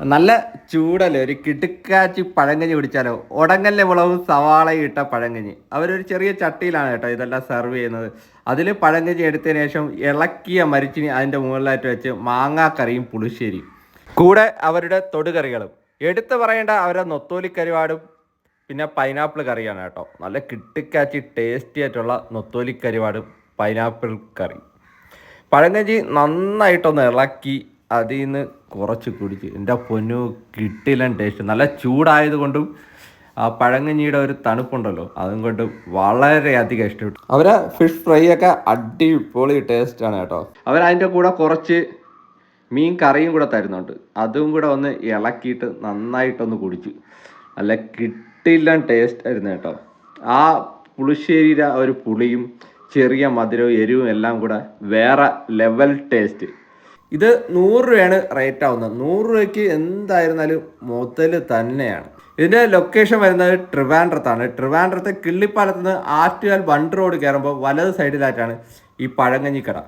നല്ല ചൂടല്ലേ? ഒരു കിടുക്കാച്ചി പഴങ്കഞ്ഞി കുടിച്ചാലോ? ഉടങ്ങല്ലെ മുളകും സവാളയും ഇട്ട പഴങ്കഞ്ഞി. അവരൊരു ചെറിയ ചട്ടിയിലാണ് കേട്ടോ ഇതെല്ലാം സെർവ് ചെയ്യുന്നത്. അതിൽ പഴങ്കഞ്ഞി എടുത്തതിന് ശേഷം ഇളക്കിയ മരിച്ചിനി അതിന്റെ മുകളിലായിട്ട് വെച്ച് മാങ്ങാക്കറിയും പുളിശ്ശേരിയും. കൂടെ അവരുടെ തൊടുകറികളും. എടുത്തു പറയേണ്ട അവരുടെ നൊത്തോലിക്കരിവാടും പിന്നെ പൈനാപ്പിൾ കറിയാണ് കേട്ടോ. നല്ല കിട്ടിക്കാച്ചി ടേസ്റ്റി ആയിട്ടുള്ള നൊത്തോലിക്കരിവാടും പൈനാപ്പിൾ കറി പഴങ്കഞ്ചി നന്നായിട്ടൊന്ന് ഇളക്കി അതിൽ നിന്ന് കുറച്ച് കുടിച്ച്. എന്റെ പൊന്നു കിട്ടില്ല ടേസ്റ്റ് നല്ല ചൂടായതുകൊണ്ടും ആ പഴങ്ങഞ്ഞിയുടെ ഒരു തണുപ്പുണ്ടല്ലോ അതും കൊണ്ട് വളരെയധികം ഇഷ്ടപ്പെട്ടു. അവരെ ഫിഷ് ഫ്രൈ ഒക്കെ അടിപൊളി ടേസ്റ്റ് ആണ് കേട്ടോ. അവർ അതിന്റെ കൂടെ കുറച്ച് മീൻ കറിയും കൂടെ തരുന്നുണ്ട്. അതും കൂടെ ഒന്ന് ഇളക്കിയിട്ട് നന്നായിട്ടൊന്ന് കുടിച്ചു. നല്ല കിട്ടില്ല ടേസ്റ്റ് ആയിരുന്നു കേട്ടോ. ആ പുളിശ്ശേരിയുടെ ഒരു പുളിയും ചെറിയ മധുരവും എരിവും എല്ലാം കൂടെ വേറെ ലെവൽ ടേസ്റ്റ് ഇത് നൂറ് രൂപയാണ് റേറ്റ് ആവുന്നത്. നൂറ് രൂപയ്ക്ക് എന്തായിരുന്നാലും മുതൽ തന്നെയാണ്. ഇതിന്റെ ലൊക്കേഷൻ വരുന്നത് ട്രിവാൻഡ്രത്താണ്. ട്രിവാൻഡ്രത്തെ കിള്ളിപ്പാലത്ത് നിന്ന് ആറ്റുകാൽ ബണ്ട് റോഡ് കയറുമ്പോൾ വലത് സൈഡിലായിട്ടാണ് ഈ പഴങ്കഞ്ഞിക്കട.